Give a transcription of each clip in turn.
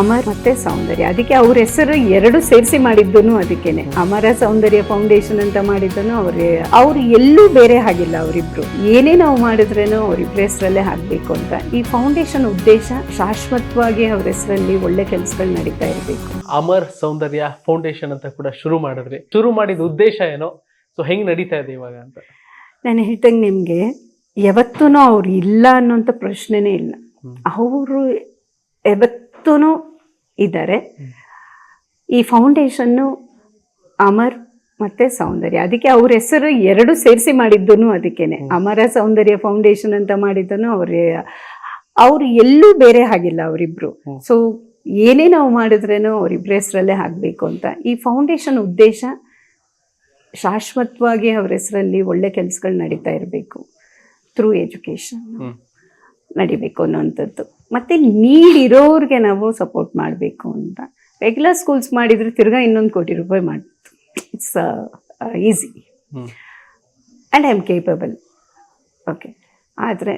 ಅಮರ್ ಮತ್ತೆ ಸೌಂದರ್ಯ. ಅದಕ್ಕೆ ಅವ್ರ ಹೆಸರು ಎರಡು ಸೇರಿಸಿ ಮಾಡಿದ್ದನು ಅದಕ್ಕೇನೆ. ಅಮರ ಸೌಂದರ್ಯ ಫೌಂಡೇಶನ್ ಅಂತ ಮಾಡಿದ್ದನು ಅವ್ರ ಅವ್ರು ಎಲ್ಲೂ ಬೇರೆ ಆಗಿಲ್ಲ ಅವರಿಬ್ರು. ಏನೇ ನಾವು ಮಾಡಿದ್ರೇನು ಅವ್ರಿಬ್ರ ಹೆಸರಲ್ಲೇ ಹಾಕ್ಬೇಕು ಅಂತ. ಈ ಫೌಂಡೇಶನ್ ಉದ್ದೇಶ ಶಾಶ್ವತವಾಗಿ ಅವ್ರ ಹೆಸರಲ್ಲಿ ಒಳ್ಳೆ ಕೆಲಸಗಳು ನಡೀತಾ ಇರಬೇಕು. ಅಮರ್ ಸೌಂದರ್ಯ ಫೌಂಡೇಶನ್ ಅಂತ ಕೂಡ ಶುರು ಮಾಡಿದ್ರಿ. ಶುರು ಮಾಡಿದ ಉದ್ದೇಶ ಏನೋ? ಸೊ ಹೆಂಗ್ ನಡೀತಾ ಇದೆ ಇವಾಗ ಅಂತ? ನಾನು ಹೇಳ್ದಂಗೆ ನಿಮಗೆ ಯಾವತ್ತೂ ಅವ್ರು ಇಲ್ಲ ಅನ್ನೋಂಥ ಪ್ರಶ್ನೆನೇ ಇಲ್ಲ. ಅವರು ಯಾವತ್ತೂ ಇದ್ದಾರೆ. ಈ ಫೌಂಡೇಶನ್ನು ಅಮರ್ ಮತ್ತೆ ಸೌಂದರ್ಯ ಅದಕ್ಕೆ ಅವ್ರ ಹೆಸರು ಎರಡು ಸೇರಿಸಿ ಮಾಡಿದ್ದನು ಅದಕ್ಕೇನೆ ಅಮರ ಸೌಂದರ್ಯ ಫೌಂಡೇಶನ್ ಅಂತ ಮಾಡಿದ್ದನು ಅವ್ರ ಅವ್ರು ಎಲ್ಲೂ ಬೇರೆ ಆಗಿಲ್ಲ ಅವರಿಬ್ರು. ಸೊ ಏನೇ ನಾವು ಮಾಡಿದ್ರೇನೋ ಅವರಿಬ್ರ ಹೆಸರಲ್ಲೇ ಆಗಬೇಕು ಅಂತ ಈ ಫೌಂಡೇಶನ್ ಉದ್ದೇಶ ಶಾಶ್ವತವಾಗಿ ಅವ್ರ ಹೆಸರಲ್ಲಿ ಒಳ್ಳೆ ಕೆಲಸಗಳು ನಡೀತಾ ಇರಬೇಕು ಥ್ರೂ ಎಜುಕೇಷನ್ ಹ್ಮ್. ನಡಿಬೇಕು ಅನ್ನೋವಂಥದ್ದು ಮತ್ತು ನೀಡಿರೋರಿಗೆ ನಾವು ಸಪೋರ್ಟ್ ಮಾಡಬೇಕು ಅಂತ. ರೆಗ್ಯುಲರ್ ಸ್ಕೂಲ್ಸ್ ಮಾಡಿದರೆ ತಿರ್ಗಾ ಇನ್ನೊಂದು ಕೋಟಿ ರೂಪಾಯಿ ಮಾಡಿ it's easy. And I am capable okay ಆದರೆ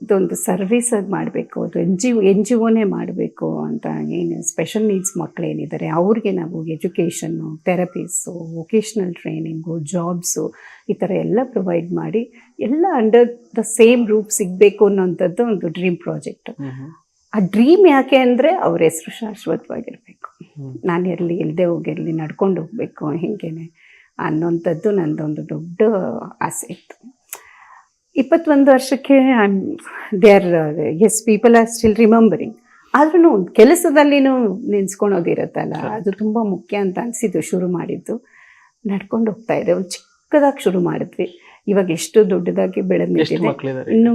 ಇದೊಂದು ಸರ್ವಿಸ್ ಮಾಡಬೇಕು ಅದು ಎನ್ ಜಿ ಎನ್ ಜಿ ಒನೇ ಮಾಡಬೇಕು ಅಂತ ಏನು ಸ್ಪೆಷಲ್ ನೀಡ್ಸ್ ಮಕ್ಕಳೇನಿದ್ದಾರೆ ಅವ್ರಿಗೆ ನಾವು education therapies vocational training jobs ಈ ಥರ ಎಲ್ಲ ಪ್ರೊವೈಡ್ ಮಾಡಿ ಎಲ್ಲ ಅಂಡರ್ ದ ಸೇಮ್ ರೂಪ್ ಸಿಗಬೇಕು ಅನ್ನೋಂಥದ್ದು ಒಂದು ಡ್ರೀಮ್ ಪ್ರಾಜೆಕ್ಟ್. ಆ ಡ್ರೀಮ್ ಯಾಕೆ ಅಂದರೆ ಅವ್ರ ಹೆಸರು ಶಾಶ್ವತವಾಗಿರಬೇಕು. ನಾನು ಇರಲಿ ಇಲ್ಲದೆ ಹೋಗಿರಲಿ ನಡ್ಕೊಂಡು ಹೋಗಬೇಕು ಹಿಂಗೇನೆ ಅನ್ನೋಂಥದ್ದು ನಂದೊಂದು ದೊಡ್ಡ ಆಸೆ ಇತ್ತು ಇಪ್ಪತ್ತೊಂದು ವರ್ಷಕ್ಕೆ they are as people are still remembering ಆದ್ರೂ ಕೆಲಸದಲ್ಲಿನೂ ನೆನ್ಸ್ಕೊಳೋದಿರತ್ತಲ್ಲ ಅದು ತುಂಬ ಮುಖ್ಯ ಅಂತ ಅನಿಸಿದ್ದು ಶುರು ಮಾಡಿದ್ದು. ನಡ್ಕೊಂಡು ಹೋಗ್ತಾ ಇದೆ ಒಂದು ಚಿಕ್ಕದಾಗಿ ಶುರು ಮಾಡಿದ್ವಿ. ಇವಾಗ ಎಷ್ಟು ದೊಡ್ಡದಾಗಿ ಬೆಳೆದು ನಿಂತಿದೆ ಇನ್ನು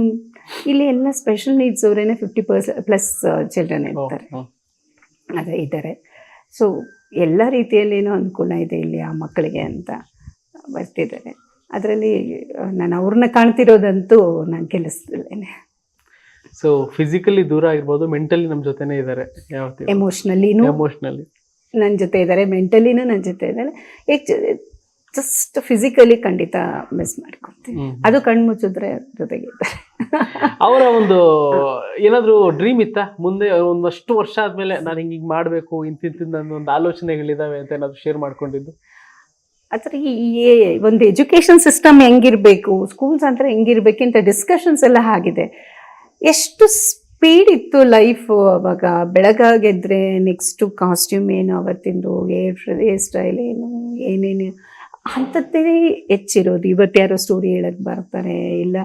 ಇಲ್ಲಿ ಎಲ್ಲ ಸ್ಪೆಷಲ್ ನೀಡ್ಸ್ ಅವರೇನೆ ಫಿಫ್ಟಿ ಪರ್ಸೆಂಟ್ ಪ್ಲಸ್ ಚಿಲ್ಡ್ರನ್ ಇರ್ತಾರೆ. ಅದ ಅದೇ ಇದ್ದಾರೆ ಸೊ ಎಲ್ಲ ರೀತಿಯಲ್ಲಿ ಏನೋ ಅನುಕೂಲ ಇದೆ ಇಲ್ಲಿ ಆ ಮಕ್ಕಳಿಗೆ ಅಂತ ಬರ್ತಿದ್ದಾರೆ. ಅದರಲ್ಲಿ ನಾನು ಅವ್ರನ್ನ ಕಾಣ್ತಿರೋದಂತೂ ನಾನು ಕೆಲಸದಲ್ಲೇನೆ ಸೊ ಫಿಸಿಕಲಿ ದೂರ ಆಗಿರ್ಬೋದು ಮೆಂಟಲಿ ನಮ್ಮ ಜೊತೆನೇ ಇದ್ದಾರೆ ಎಮೋಷ್ನಲಿನೂ ಎಮೋಷನಲಿ ನನ್ನ ಜೊತೆ ಇದ್ದಾರೆ ಮೆಂಟಲಿನೂ ನನ್ನ ಜೊತೆ ಇದ್ದಾರೆ ಜಸ್ಟ್ ಫಿಸಿಕಲಿ ಖಂಡಿತ ಮಿಸ್ ಮಾಡ್ಕೊತೀನಿ. ಅದು ಕಣ್ಣು ಮುಚ್ಚಿದ್ರೆ ಜೊತೆಗೆ ಇದ್ದಾರೆ. ಅವರ ಒಂದು ಏನಾದರೂ ಡ್ರೀಮ್ ಇತ್ತ? ಮುಂದೆ ಒಂದಷ್ಟು ವರ್ಷ ಆದಮೇಲೆ ನಾನು ಹಿಂಗೆ ಮಾಡಬೇಕು ಇಂತಿಂತಿಂದ ಒಂದು ಆಲೋಚನೆಗಳಿದ್ದಾವೆ ಅಂತ ಏನಾದರೂ ಶೇರ್ ಮಾಡ್ಕೊಂಡಿದ್ದು? ಆದರೆ ಈ ಒಂದು ಎಜುಕೇಷನ್ ಸಿಸ್ಟಮ್ ಹೆಂಗಿರಬೇಕು, ಸ್ಕೂಲ್ಸ್ ಅಂದರೆ ಹೆಂಗಿರ್ಬೇಕಿಂತ ಡಿಸ್ಕಷನ್ಸ್ ಎಲ್ಲ ಆಗಿದೆ. ಎಷ್ಟು ಸ್ಪೀಡ್ ಇತ್ತು ಲೈಫು ಅವಾಗ? ಬೆಳಗಾಗೆದ್ರೆ ನೆಕ್ಸ್ಟು ಕಾಸ್ಟ್ಯೂಮ್ ಏನು ಅವತ್ತಿಂದು ಏರ್ ಹೇರ್ ಸ್ಟೈಲ್ ಏನು, ಏನೇನು? ಅಂಥದ್ದೇ ಹೆಚ್ಚಿರೋದು. ಇವತ್ತು ಯಾರೋ ಸ್ಟೋರಿ ಹೇಳಕ್ಕೆ ಬರ್ತಾರೆ, ಇಲ್ಲ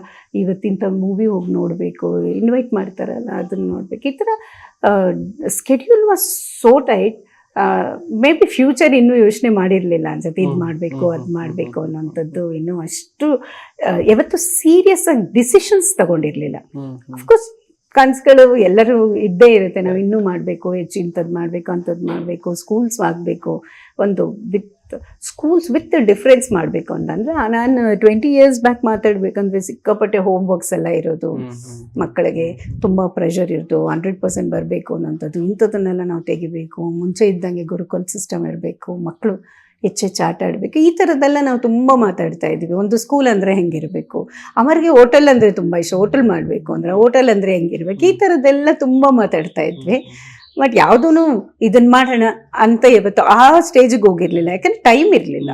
ಇವತ್ತಿಂಥ ಮೂವಿ ಹೋಗಿ ನೋಡಬೇಕು ಇನ್ವೈಟ್ ಮಾಡ್ತಾರಲ್ಲ, ಅದನ್ನು ನೋಡ್ಬೇಕು. ಈ ಥರ schedule was so tight maybe future ಇನ್ನೂ ಯೋಚನೆ ಮಾಡಿರಲಿಲ್ಲ ಅನ್ಸುತ್ತೆ. ಇದು ಮಾಡಬೇಕು ಅದು ಮಾಡಬೇಕು ಅನ್ನೋಂಥದ್ದು ಇನ್ನೂ ಅಷ್ಟು ಯಾವತ್ತು ಸೀರಿಯಸ್ ಆಗಿ ಡಿಸಿಷನ್ಸ್ ತಗೊಂಡಿರಲಿಲ್ಲ. ಅಫ್ಕೋರ್ಸ್ ಕನ್ಸ್ಗಳು ಎಲ್ಲರೂ ಇದ್ದೇ ಇರುತ್ತೆ. ನಾವು ಇನ್ನೂ ಮಾಡಬೇಕು ಹೆಚ್ಚು ಇಂಥದ್ದು ಮಾಡಬೇಕು ಅಂಥದ್ದು ಮಾಡಬೇಕು ಸ್ಕೂಲ್ಸ್ ಆಗಬೇಕು ಒಂದು ವಿತ್ ಸ್ಕೂಲ್ಸ್ ವಿತ್ ಡಿಫ್ರೆನ್ಸ್ ಮಾಡಬೇಕು ಅಂತಂದ್ರೆ ನಾನು ಟ್ವೆಂಟಿ ಇಯರ್ಸ್ ಬ್ಯಾಕ್ ಮಾತಾಡಬೇಕಂದ್ರೆ ಸಿಕ್ಕಾಪಟ್ಟೆ ಹೋಮ್ ವರ್ಕ್ಸ್ ಎಲ್ಲ ಇರೋದು. ಮಕ್ಕಳಿಗೆ ತುಂಬ ಪ್ರೆಷರ್ ಇರೋದು. ಹಂಡ್ರೆಡ್ ಪರ್ಸೆಂಟ್ ಬರಬೇಕು ಅನ್ನೋಂಥದ್ದು ಇಂಥದ್ದನ್ನೆಲ್ಲ ನಾವು ತೆಗಿಬೇಕು. ಮುಂಚೆ ಇದ್ದಂಗೆ ಗುರುಕುಲ್ ಸಿಸ್ಟಮ್ ಇರಬೇಕು. ಮಕ್ಕಳು ಹೆಚ್ಚೆಚ್ಚು ಆಟ ಆಡಬೇಕು. ಈ ಥರದ್ದೆಲ್ಲ ನಾವು ತುಂಬ ಮಾತಾಡ್ತಾ ಇದ್ವಿ ಒಂದು ಸ್ಕೂಲ್ ಅಂದರೆ ಹೆಂಗಿರಬೇಕು? ಅವರಿಗೆ ಹೋಟೆಲ್ ಅಂದರೆ ತುಂಬ ಇಷ್ಟ. ಹೋಟೆಲ್ ಮಾಡಬೇಕು ಅಂದರೆ ಹೋಟೆಲ್ ಅಂದರೆ ಹೆಂಗಿರ್ಬೇಕು? ಈ ಥರದ್ದೆಲ್ಲ ತುಂಬ ಮಾತಾಡ್ತಾ ಇದ್ವಿ. ಬಟ್ ಯಾವುದೂ ಇದನ್ನ ಮಾಡೋಣ ಅಂತ ಇವತ್ತು ಆ ಸ್ಟೇಜಿಗೆ ಹೋಗಿರ್ಲಿಲ್ಲ. ಯಾಕಂದ್ರೆ ಟೈಮ್ ಇರಲಿಲ್ಲ.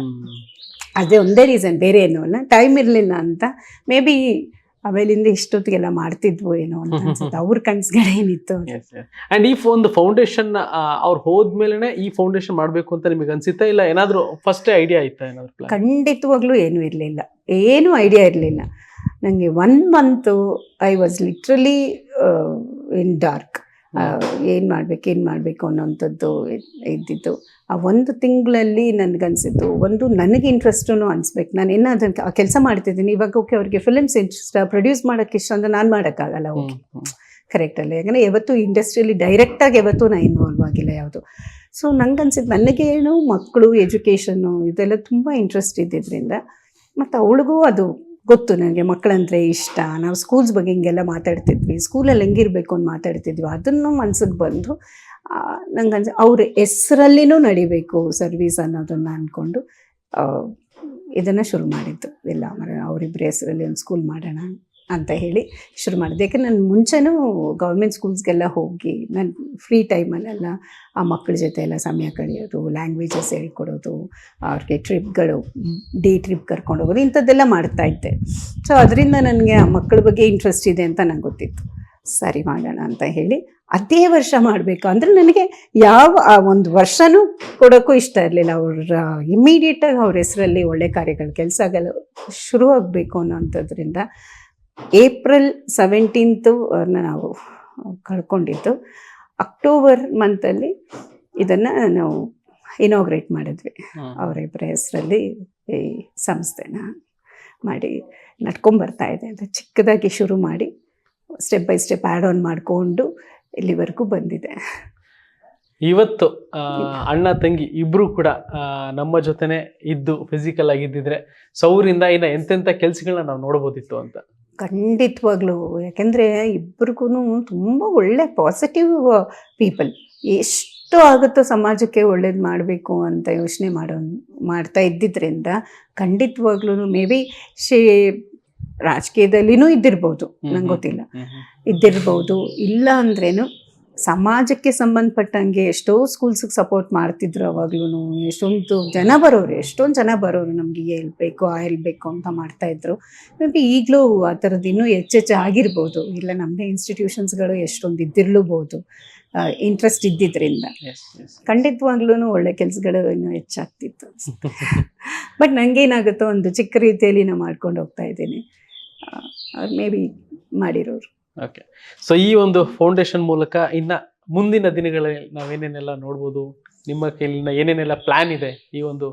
ಅದೇ ಒಂದೇ ರೀಸನ್ ಬೇರೆ ಏನೋ ಅಲ್ಲ. ಟೈಮ್ ಇರಲಿಲ್ಲ ಅಂತ. ಮೇ ಬಿ ಆಮೇಲಿಂದ ಇಷ್ಟೊತ್ತಿಗೆಲ್ಲ ಮಾಡ್ತಿದ್ವು ಏನೋ ಅಂತ ಅನ್ಸುತ್ತೆ. ಅವ್ರ ಕನ್ಸುಗಳೇನಿತ್ತು ಏನಿತ್ತು. ಅಂಡ್ ಈ ಒಂದು ಫೌಂಡೇಶನ್ ಅವ್ರು ಹೋದ್ಮೇಲೆ ಈ ಫೌಂಡೇಶನ್ ಮಾಡಬೇಕು ಅಂತ ನಿಮಗೆ ಅನ್ಸಿತ್ತಾ ಇಲ್ಲ? ಏನಾದ್ರು ಫಸ್ಟ್ ಐಡಿಯಾ ಇತ್ತಾ ಏನಾದ್ರು ಖಂಡಿತವಾಗ್ಲೂ ಏನೂ ಇರಲಿಲ್ಲ. ಏನೂ ಐಡಿಯಾ ಇರಲಿಲ್ಲ. ನನಗೆ one month I was literally in dark ಏನು ಮಾಡಬೇಕು ಏನು ಮಾಡಬೇಕು ಅನ್ನೋಂಥದ್ದು ಇದ್ದಿತ್ತು. ಇದ್ದಿದ್ದು ಆ ಒಂದು ತಿಂಗಳಲ್ಲಿ ನನಗನ್ಸಿದ್ದು ಒಂದು ನನಗೆ ಇಂಟ್ರೆಸ್ಟೂ ಅನಿಸ್ಬೇಕು. ನಾನು ಏನೋ ಅದನ್ನು ಆ ಕೆಲಸ ಮಾಡ್ತಿದ್ದೀನಿ ಇವಾಗ ಓಕೆ ಅವ್ರಿಗೆ ಫಿಲಮ್ಸ್ ಇಂಟ್ರೆಸ್ಟ್ ಪ್ರೊಡ್ಯೂಸ್ ಮಾಡೋಕ್ಕೆ ಇಷ್ಟ ಅಂದ್ರೆ ನಾನು ಮಾಡೋಕ್ಕಾಗಲ್ಲ ಓಕೆ ಕರೆಕ್ಟ್ ಅಲ್ಲ. ಯಾಕಂದರೆ ಯಾವತ್ತೂ ಇಂಡಸ್ಟ್ರಿಯಲ್ಲಿ ಡೈರೆಕ್ಟಾಗಿ ಯಾವತ್ತೂ ನಾನು ಇನ್ವಾಲ್ವ್ ಆಗಿಲ್ಲ ಯಾವುದು. ಸೊ ನಂಗೆ ಅನ್ಸಿದ್ದು ನನಗೇನು ಮಕ್ಕಳು ಎಜುಕೇಷನ್ನು ಇದೆಲ್ಲ ತುಂಬ ಇಂಟ್ರೆಸ್ಟ್ ಇದ್ದಿದ್ದರಿಂದ ಮತ್ತು ಅವಳಿಗೂ ಅದು ಗೊತ್ತು ನನಗೆ ಮಕ್ಕಳಂದ್ರೆ ಇಷ್ಟ. ನಾವು ಸ್ಕೂಲ್ಸ್ ಬಗ್ಗೆ ಹಿಂಗೆಲ್ಲ ಮಾತಾಡ್ತಿದ್ವಿ. ಸ್ಕೂಲಲ್ಲಿ ಹೆಂಗಿರಬೇಕು ಅಂತ ಮಾತಾಡ್ತಿದ್ವಿ. ಅದನ್ನು ಮನ್ಸಿಗೆ ಬಂದು ನಂಗೆ ಅನ್ಸ ಅವ್ರ ಹೆಸರಲ್ಲಿನೂ ನಡಿಬೇಕು ಸರ್ವೀಸ್ ಅನ್ನೋದನ್ನು ಅಂದ್ಕೊಂಡು ಇದನ್ನು ಶುರು ಮಾಡಿದ್ದು. ಮರ ಅವರಿಬ್ಬರ ಹೆಸರಲ್ಲಿ ಒಂದು ಸ್ಕೂಲ್ ಮಾಡೋಣ ಅಂತ ಹೇಳಿ ಶುರು ಮಾಡಿದೆ ಯಾಕೆ ನಾನು ಮುಂಚೆನೂ ಗೌರ್ಮೆಂಟ್ ಸ್ಕೂಲ್ಸ್ಗೆಲ್ಲ ಹೋಗಿ ನಾನು ಫ್ರೀ ಟೈಮಲ್ಲೆಲ್ಲ ಆ ಮಕ್ಕಳ ಜೊತೆ ಎಲ್ಲ ಸಮಯ ಕಳೆಯೋದು ಲ್ಯಾಂಗ್ವೇಜಸ್ ಹೇಳ್ಕೊಡೋದು, ಅವ್ರಿಗೆ ಟ್ರಿಪ್ಗಳು ಡೇ ಟ್ರಿಪ್ ಕರ್ಕೊಂಡು ಹೋಗೋದು, ಇಂಥದ್ದೆಲ್ಲ ಮಾಡ್ತಾ ಇದ್ದೆ. ಸೊ ಅದರಿಂದ ನನಗೆ ಆ ಮಕ್ಕಳ ಬಗ್ಗೆ ಇಂಟ್ರೆಸ್ಟ್ ಇದೆ ಅಂತ ನಂಗೆ ಗೊತ್ತಿತ್ತು. ಸರಿ ಮಾಡೋಣ ಅಂತ ಹೇಳಿ ಅದೇ ವರ್ಷ ಮಾಡಬೇಕು. ಅಂದರೆ ನನಗೆ ಯಾವ ಆ ಒಂದು ವರ್ಷನೂ ಕೊಡೋಕ್ಕೂ ಇಷ್ಟ ಇರಲಿಲ್ಲ. ಅವ್ರ ಇಮ್ಮಿಡಿಯೇಟಾಗಿ ಅವ್ರ ಹೆಸರಲ್ಲಿ ಒಳ್ಳೆ ಕಾರ್ಯಗಳು, ಕೆಲಸ ಶುರುವಾಗಬೇಕು ಅನ್ನೋಂಥದ್ರಿಂದ ಏಪ್ರಿಲ್ ಸೆವೆಂಟೀನ್ತು ಅವ್ರನ್ನ ನಾವು ಕಳ್ಕೊಂಡಿದ್ದು. ಅಕ್ಟೋಬರ್ ಮಂತಲ್ಲಿ ಇದನ್ನು ನಾವು ಇನಾಗ್ರೇಟ್ ಮಾಡಿದ್ವಿ. ಅವರಿಬ್ಬರ ಹೆಸರಲ್ಲಿ ಈ ಸಂಸ್ಥೆನ ಮಾಡಿ ನಡ್ಕೊಂಬರ್ತಾ ಇದೆ ಅಂತ ಚಿಕ್ಕದಾಗಿ ಶುರು ಮಾಡಿ step by step add on ಮಾಡಿಕೊಂಡು ಇಲ್ಲಿವರೆಗೂ ಬಂದಿದೆ. ಇವತ್ತು ಅಣ್ಣ ತಂಗಿ ಇಬ್ರು ಕೂಡ ನಮ್ಮ ಜೊತೆನೆ ಇದ್ದು ಫಿಸಿಕಲ್ ಆಗಿದ್ದಿದ್ರೆ ಸೌರಿಂದ ಇನ್ನ ಎಂತೆಂಥ ಕೆಲಸಗಳನ್ನ ನಾವು ನೋಡ್ಬೋದಿತ್ತು ಅಂತ. ಖಂಡಿತವಾಗ್ಲೂ. ಯಾಕೆಂದರೆ ಇಬ್ರಿಗೂ ತುಂಬ ಒಳ್ಳೆ ಪಾಸಿಟಿವ್ ಪೀಪಲ್ ಎಷ್ಟು ಆಗುತ್ತೋ ಸಮಾಜಕ್ಕೆ ಒಳ್ಳೇದು ಮಾಡಬೇಕು ಅಂತ ಯೋಚನೆ ಮಾಡೋ ಮಾಡ್ತಾ ಇದ್ದಿದ್ದರಿಂದ ಖಂಡಿತವಾಗ್ಲೂ ಮೇ ಬಿ ಶೇ ರಾಜಕೀಯದಲ್ಲಿನೂ ಇದ್ದಿರ್ಬೋದು. ನಂಗೆ ಗೊತ್ತಿಲ್ಲ. ಇದ್ದಿರ್ಬೋದು. ಇಲ್ಲ ಅಂದ್ರೇನು ಸಮಾಜಕ್ಕೆ ಸಂಬಂಧಪಟ್ಟಂಗೆ ಎಷ್ಟೋ ಸ್ಕೂಲ್ಸಿಗೆ ಸಪೋರ್ಟ್ ಮಾಡ್ತಿದ್ರು ಅವಾಗ್ಲೂ ಎಷ್ಟೊಂದು ಜನ ಬರೋರು ಎಷ್ಟೊಂದು ಜನ ಬರೋರು ನಮಗೆ ಹೇಳ್ಬೇಕು ಆ ಹೇಳ್ಬೇಕು ಅಂತ ಮಾಡ್ತಾ ಇದ್ರು. ಮೇ ಬಿ ಈಗಲೂ ಆ ಥರದ್ದು ಇನ್ನೂ ಹೆಚ್ಚೆಚ್ಚು ಆಗಿರ್ಬೋದು. ಇಲ್ಲ ನಮ್ಮದೇ ಇನ್ಸ್ಟಿಟ್ಯೂಷನ್ಸ್ಗಳು ಎಷ್ಟೊಂದು ಇದ್ದಿರ್ಲೂಬೋದು. ಇಂಟ್ರೆಸ್ಟ್ ಇದ್ದಿದ್ದರಿಂದ ಖಂಡಿತವಾಗ್ಲೂ ಒಳ್ಳೆ ಕೆಲಸಗಳು ಇನ್ನೂ ಹೆಚ್ಚಾಗ್ತಿತ್ತು ಬಟ್ ನನಗೇನಾಗುತ್ತೋ ಒಂದು ಚಿಕ್ಕ ರೀತಿಯಲ್ಲಿ ನಾನು ಮಾಡ್ಕೊಂಡು ಹೋಗ್ತಾ ಇದ್ದೀನಿ. ಅವ್ರು ಮೇ ಬಿ ಮಾಡಿರೋರು. ಓಕೆ ಸೊ ಈ ಒಂದು ಫೌಂಡೇಶನ್ ಮೂಲಕ ಇನ್ನ ಮುಂದಿನ ದಿನಗಳಲ್ಲಿ ನಾವೇನೇನೆಲ್ಲ ನೋಡ್ಬೋದು ನಿಮ್ಮ ಕೈಲಿನ ಏನೇನೆಲ್ಲ ಪ್ಲಾನ್ ಇದೆ ಈ ಒಂದು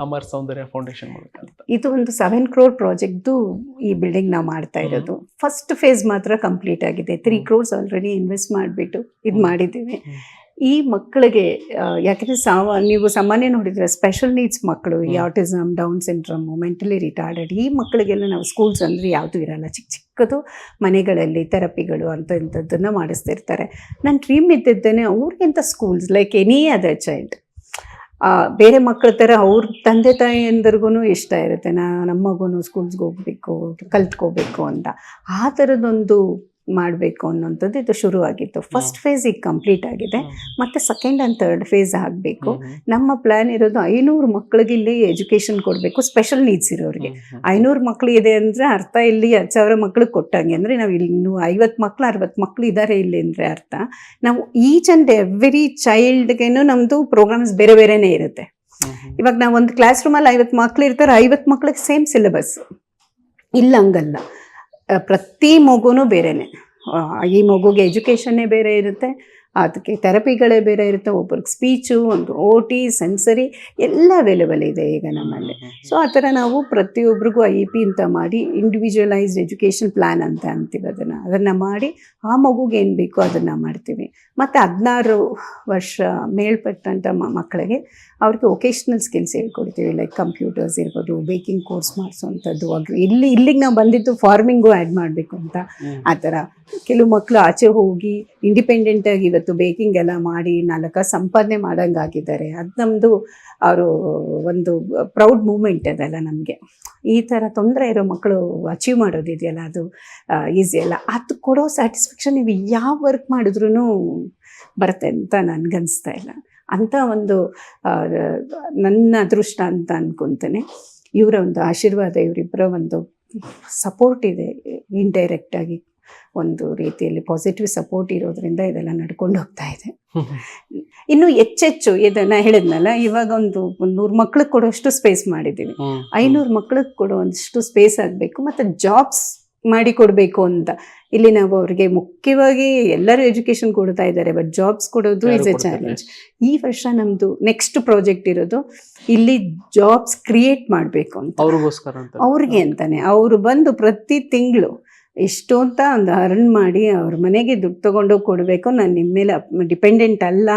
ಅಮರ್ ಸೌಂದರ್ಯ ಫೌಂಡೇಶನ್ ಮೂಲಕ ಅಂತ. ಇದು ಒಂದು ಸೆವೆನ್ ಕ್ರೋರ್ ಪ್ರಾಜೆಕ್ಟ್ದು ಈ ಬಿಲ್ಡಿಂಗ್ ನಾವು ಮಾಡ್ತಾ ಇರೋದು. ಫಸ್ಟ್ ಫೇಸ್ ಮಾತ್ರ ಕಂಪ್ಲೀಟ್ ಆಗಿದೆ. ತ್ರೀ. ಕ್ರೋರ್ಸ್ ಆಲ್ರೆಡಿ ಇನ್ವೆಸ್ಟ್ ಮಾಡಿಬಿಟ್ಟು ಇದು ಮಾಡಿದ್ದೀವಿ. ಈ ಮಕ್ಕಳಿಗೆ ಯಾಕೆಂದರೆ ಸಾವ ನೀವು ಸಾಮಾನ್ಯ ನೋಡಿದರೆ ಸ್ಪೆಷಲ್ ನೀಡ್ಸ್ ಮಕ್ಕಳು ಈ autism Down syndrome mentally retarded ಈ ಮಕ್ಕಳಿಗೆಲ್ಲ ನಾವು ಸ್ಕೂಲ್ಸ್ ಅಂದರೆ ಯಾವುದೂ ಇರಲ್ಲ. ಚಿಕ್ಕ ಚಿಕ್ಕದು ಮನೆಗಳಲ್ಲಿ ಥೆರಪಿಗಳು ಅಂತ ಇಂಥದ್ದನ್ನು ಮಾಡಿಸ್ತಿರ್ತಾರೆ. ನನ್ನ ಡ್ರೀಮ್ ಇದ್ದಿದ್ದೇನೆ ಅವ್ರಿಗಿಂತ schools like any other child ಬೇರೆ ಮಕ್ಕಳ ಥರ ಅವ್ರ ತಂದೆ ತಾಯಿಯಂದ್ರಿಗೂ ಇಷ್ಟ ಇರುತ್ತೆ. ನಾ ನಮ್ಮ ಮಗುನು ಸ್ಕೂಲ್ಸ್ಗೆ ಹೋಗ್ಬೇಕು ಕಲ್ತ್ಕೋಬೇಕು ಅಂತ. ಆ ಥರದೊಂದು ಮಾಡಬೇಕು ಅನ್ನೋಂಥದ್ದು ಇದು ಶುರುವಾಗಿತ್ತು. ಫಸ್ಟ್ ಫೇಸ್ ಈಗ ಕಂಪ್ಲೀಟ್ ಆಗಿದೆ. ಮತ್ತೆ ಸೆಕೆಂಡ್ ಆ್ಯಂಡ್ ಥರ್ಡ್ ಫೇಸ್ ಆಗಬೇಕು. ನಮ್ಮ ಪ್ಲ್ಯಾನ್ ಇರೋದು ಐನೂರು ಮಕ್ಕಳಿಗೆ ಇಲ್ಲಿ ಎಜುಕೇಷನ್ ಕೊಡಬೇಕು ಸ್ಪೆಷಲ್ ನೀಡ್ಸ್ ಇರೋರಿಗೆ. ಐನೂರು ಮಕ್ಕಳು ಇದೆ ಅಂದರೆ ಅರ್ಥ ಇಲ್ಲಿ ಹತ್ತು ಸಾವಿರ ಮಕ್ಳಿಗೆ ಕೊಟ್ಟಂಗೆ. ಅಂದರೆ ನಾವು ಇಲ್ಲಿ ಇನ್ನೂ ಐವತ್ತು ಮಕ್ಕಳು ಅರವತ್ತು ಮಕ್ಕಳು ಇದ್ದಾರೆ ಇಲ್ಲಿ ಅಂದರೆ ಅರ್ಥ. ನಾವು ಈಚ್ ಆ್ಯಂಡ್ ಎವ್ರಿ ಚೈಲ್ಡ್ಗೇನು ನಮ್ಮದು ಪ್ರೋಗ್ರಾಮ್ಸ್ ಬೇರೆ ಬೇರೆನೇ ಇರುತ್ತೆ. ಇವಾಗ ನಾವು ಒಂದು ಕ್ಲಾಸ್ ರೂಮಲ್ಲಿ ಐವತ್ತು ಮಕ್ಕಳು ಇರ್ತಾರೆ ಐವತ್ತು ಮಕ್ಳಿಗೆ ಸೇಮ್ ಸಿಲೆಬಸ್ ಇಲ್ಲ ಹಂಗಲ್ಲ. ಪ್ರತಿ ಮಗುನೂ ಬೇರೆನೆ. ಈ ಮಗುಗೆ ಎಜುಕೇಷನ್ನೇ ಬೇರೆ ಇರುತ್ತೆ. ಅದಕ್ಕೆ ಥೆರಪಿಗಳೇ ಬೇರೆ ಇರುತ್ತೆ ಒಬ್ರಿಗೆ ಸ್ಪೀಚು ಒಂದು ಓ ಟಿ ಸೆನ್ಸರಿ ಎಲ್ಲ ಅವೈಲೇಬಲ್ ಇದೆ ಈಗ ನಮ್ಮಲ್ಲಿ. ಸೊ ಆ ಥರ ನಾವು ಪ್ರತಿಯೊಬ್ಬರಿಗೂ ಐ ಪಿ ಅಂತ ಮಾಡಿ ಇಂಡಿವಿಜುವಲೈಸ್ಡ್ ಎಜುಕೇಷನ್ ಪ್ಲ್ಯಾನ್ ಅಂತ ಅಂತೀವಿ ಅದನ್ನು ಅದನ್ನು ಮಾಡಿ ಆ ಮಗುಗೆ ಏನು ಬೇಕೋ ಅದನ್ನು ಮಾಡ್ತೀವಿ. ಮತ್ತು ಹದಿನಾರು ವರ್ಷ ಮೇಲ್ಪಟ್ಟಂಥ ಮಕ್ಕಳಿಗೆ ಅವ್ರಿಗೆ ವೊಕೇಶ್ನಲ್ ಸ್ಕಿಲ್ಸ್ ಹೇಳ್ಕೊಡ್ತೀವಿ. ಲೈಕ್ ಕಂಪ್ಯೂಟರ್ಸ್ ಇರ್ಬೋದು ಬೇಕಿಂಗ್ ಕೋರ್ಸ್ ಮಾಡಿಸೋವಂಥದ್ದು ಅಗ್ರಿ ಇಲ್ಲಿ ಇಲ್ಲಿಗೆ ನಾವು ಬಂದಿದ್ದು ಫಾರ್ಮಿಂಗು ಆ್ಯಡ್ ಮಾಡಬೇಕು ಅಂತ. ಆ ಥರ. ಕೆಲವು ಮಕ್ಕಳು ಆಚೆ ಹೋಗಿ ಇಂಡಿಪೆಂಡೆಂಟ್ ಆಗಿ ಇವತ್ತು ಬೇಕಿಂಗ್ ಎಲ್ಲ ಮಾಡಿ ನಾಲ್ಕ ಸಂಪಾದನೆ ಮಾಡಂಗಾಗಿದ್ದಾರೆ. ಅದು ನಮ್ಮದು ಅವರು ಒಂದು ಪ್ರೌಡ್ ಮೂಮೆಂಟ್ ಅದಲ್ಲ ನಮಗೆ. ಈ ಥರ ತೊಂದರೆ ಇರೋ ಮಕ್ಕಳು ಅಚೀವ್ ಮಾಡೋದಿದೆಯಲ್ಲ ಅದು ಈಸಿ ಅಲ್ಲ. ಅದು ಕೊಡೋ ಸ್ಯಾಟಿಸ್ಫ್ಯಾಕ್ಷನ್ ನೀವು ಯಾವ ವರ್ಕ್ ಮಾಡಿದ್ರೂ ಬರುತ್ತೆ ಅಂತ ನನಗನ್ನಿಸ್ತಾ ಇಲ್ಲ. ಅಂಥ ಒಂದು ನನ್ನ ಅದೃಷ್ಟ ಅಂತ ಅನ್ಕೊತೇನೆ. ಇವರ ಒಂದು ಆಶೀರ್ವಾದ ಇವರಿಬ್ಬರ ಒಂದು ಸಪೋರ್ಟ್ ಇದೆ ಇಂಡೈರೆಕ್ಟಾಗಿ ಒಂದು ರೀತಿಯಲ್ಲಿ ಪಾಸಿಟಿವ್ ಸಪೋರ್ಟ್ ಇರೋದ್ರಿಂದ ಇದೆಲ್ಲ ನಡ್ಕೊಂಡು ಹೋಗ್ತಾ ಇದೆ. ಇನ್ನು ಹೆಚ್ಚೆಚ್ಚು ಇದನ್ನ ಹೇಳಿದ್ನಲ್ಲ ಇವಾಗ ಒಂದು ನೂರ್ ಮಕ್ಳಿಗೆ ಕೊಡುವಷ್ಟು ಸ್ಪೇಸ್ ಮಾಡಿದ್ದೀವಿ. ಐನೂರು ಮಕ್ಳಿಗೆ ಕೊಡುವಷ್ಟು ಸ್ಪೇಸ್ ಆಗಬೇಕು ಮತ್ತು ಜಾಬ್ಸ್ ಮಾಡಿ ಕೊಡಬೇಕು ಅಂತ. ಇಲ್ಲಿ ನಾವು ಅವ್ರಿಗೆ ಮುಖ್ಯವಾಗಿ ಎಲ್ಲರೂ ಎಜುಕೇಶನ್ ಕೊಡ್ತಾ ಇದ್ದಾರೆ ಬಟ್ ಜಾಬ್ಸ್ ಕೊಡೋದು ಇಸ್ ಎ ಚಾಲೆಂಜ್ ಈ ವರ್ಷ ನಮ್ಮದು ನೆಕ್ಸ್ಟ್ ಪ್ರಾಜೆಕ್ಟ್ ಇರೋದು ಇಲ್ಲಿ ಜಾಬ್ಸ್ ಕ್ರಿಯೇಟ್ ಮಾಡಬೇಕು ಅಂತ. ಅವ್ರಿಗೋಸ್ಕರ ಅಂತ. ಅವ್ರಿಗೆ ಅಂತಾನೆ ಅವರು ಬಂದು ಪ್ರತಿ ತಿಂಗಳು ಇಷ್ಟು ಅಂತ ಒಂದು ಅರ್ನ್ ಮಾಡಿ ಅವ್ರ ಮನೆಗೆ ದುಡ್ಡು ತಗೊಂಡು ಕೊಡಬೇಕು. ನಾನು ನಿಮ್ಮ ಮೇಲೆ ಡಿಪೆಂಡೆಂಟ್ ಅಲ್ಲ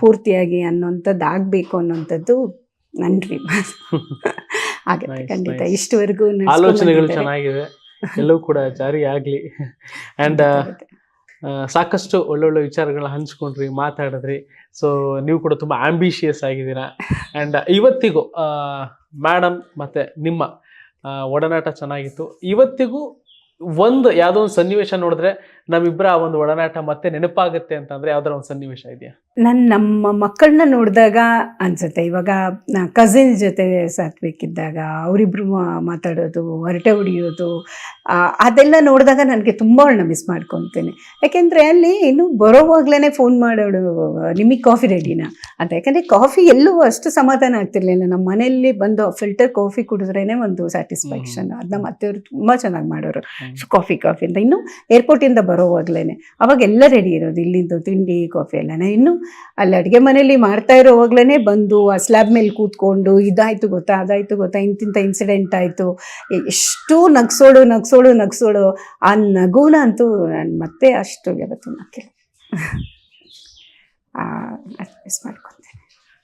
ಪೂರ್ತಿಯಾಗಿ ಅನ್ನೋಂಥದ್ದು ಆಗಬೇಕು ಅನ್ನೋಂಥದ್ದು ನನ್ನ ಡ್ರೀಮ್ ಆಗುತ್ತೆ ಖಂಡಿತ ಇಷ್ಟುವರೆಗೂ ಆಲೋಚನೆಗಳು ಚೆನ್ನಾಗಿದೆ ಎಲ್ಲವೂ ಕೂಡ ಜಾರಿ ಆಗಲಿ. ಆ್ಯಂಡ್ ಸಾಕಷ್ಟು ಒಳ್ಳೊಳ್ಳೆ ವಿಚಾರಗಳನ್ನ ಹಂಚ್ಕೊಂಡ್ರಿ ಮಾತಾಡಿದ್ರಿ ಸೊ ನೀವು ಕೂಡ ತುಂಬ ಆಂಬಿಷಿಯಸ್ ಆಗಿದ್ದೀರಾ. ಆ್ಯಂಡ್ ಇವತ್ತಿಗೂ ಮೇಡಮ್ ಮತ್ತೆ ನಿಮ್ಮ ಒಡನಾಟ ಚೆನ್ನಾಗಿತ್ತು. ಇವತ್ತಿಗೂ ಒಂದು ಯಾವುದೋ ಒಂದು ಸನ್ನಿವೇಶ ನೋಡಿದ್ರೆ ನಮ್ಮಿಬ್ಬರ ಆ ಒಂದು ಒಡನಾಟ ಮತ್ತೆ ನೆನಪಾಗುತ್ತೆ ಅಂತಂದ್ರೆ ಯಾವ್ದಾರ ಒಂದು ಸನ್ನಿವೇಶ ಇದೆಯಾ? ನಾನು ನಮ್ಮ ಮಕ್ಕಳನ್ನ ನೋಡಿದಾಗ ಅನ್ಸುತ್ತೆ. ಇವಾಗ ಕಸಿನ್ ಜೊತೆ ಸಾತ್ವಿಕಿದ್ದಾಗ ಅವರಿಬ್ರು ಮಾತಾಡೋದು ಹೊರಟೆ ಹೊಡಿಯೋದು ಅದೆಲ್ಲ ನೋಡಿದಾಗ ನನಗೆ ತುಂಬ ಅವಳನ್ನ ಮಿಸ್ ಮಾಡ್ಕೊತೇನೆ. ಯಾಕೆಂದರೆ ಅಲ್ಲಿ ಇನ್ನು ಬರೋವಾಗ್ಲೇ ಫೋನ್ ಮಾಡೋಳು ನಿಮಗೆ ಕಾಫಿ ರೆಡಿನಾ ಅಂತ. ಯಾಕಂದ್ರೆ ಕಾಫಿ ಎಲ್ಲೂ ಅಷ್ಟು ಸಮಾಧಾನ ಆಗ್ತಿರ್ಲಿಲ್ಲ. ನಮ್ಮ ಮನೆಯಲ್ಲಿ ಬಂದು ಫಿಲ್ಟರ್ ಕಾಫಿ ಕುಡಿದ್ರೇ ಒಂದು ಸ್ಯಾಟಿಸ್ಫ್ಯಾಕ್ಷನ್ ಅದನ್ನ ಮತ್ತೆಯವರು ತುಂಬ ಚೆನ್ನಾಗಿ ಮಾಡೋರು. ಕಾಫಿ ಕಾಫಿ ಅಂತ. ಇನ್ನು ಏರ್ಪೋರ್ಟಿಂದ ಬರೋವಾಗ್ಲೇ ಅವಾಗ ಎಲ್ಲ ರೆಡಿ ಇರೋದು. ಇಲ್ಲಿಂದು ತಿಂಡಿ ಕಾಫಿ ಎಲ್ಲನೇ. ಇನ್ನು ಅಲ್ಲಿ ಅಡುಗೆ ಮನೇಲಿ ಮಾಡ್ತಾ ಇರೋವಾಗ್ಲೇ ಬಂದು ಆ ಸ್ಲ್ಯಾಬ್ ಮೇಲೆ ಕೂತ್ಕೊಂಡು ಇದಾಯ್ತು ಗೊತ್ತಾ, ಅದಾಯ್ತು ಗೊತ್ತಾ ಇಂತಿಂಥ ಇನ್ಸಿಡೆಂಟ್ ಆಯಿತು. ಎಷ್ಟು ನಗ್ಸೋಳು ನಗ್ಸೋಳು ನಗ್ಸೋಳು. ಆ ನಗುನ ಅಂತೂ ನಾನು ಮತ್ತೆ ಅಷ್ಟು ಯಾವತ್ತೂ ನಕ್ಕಿಲ್ಲ ಮಿಸ್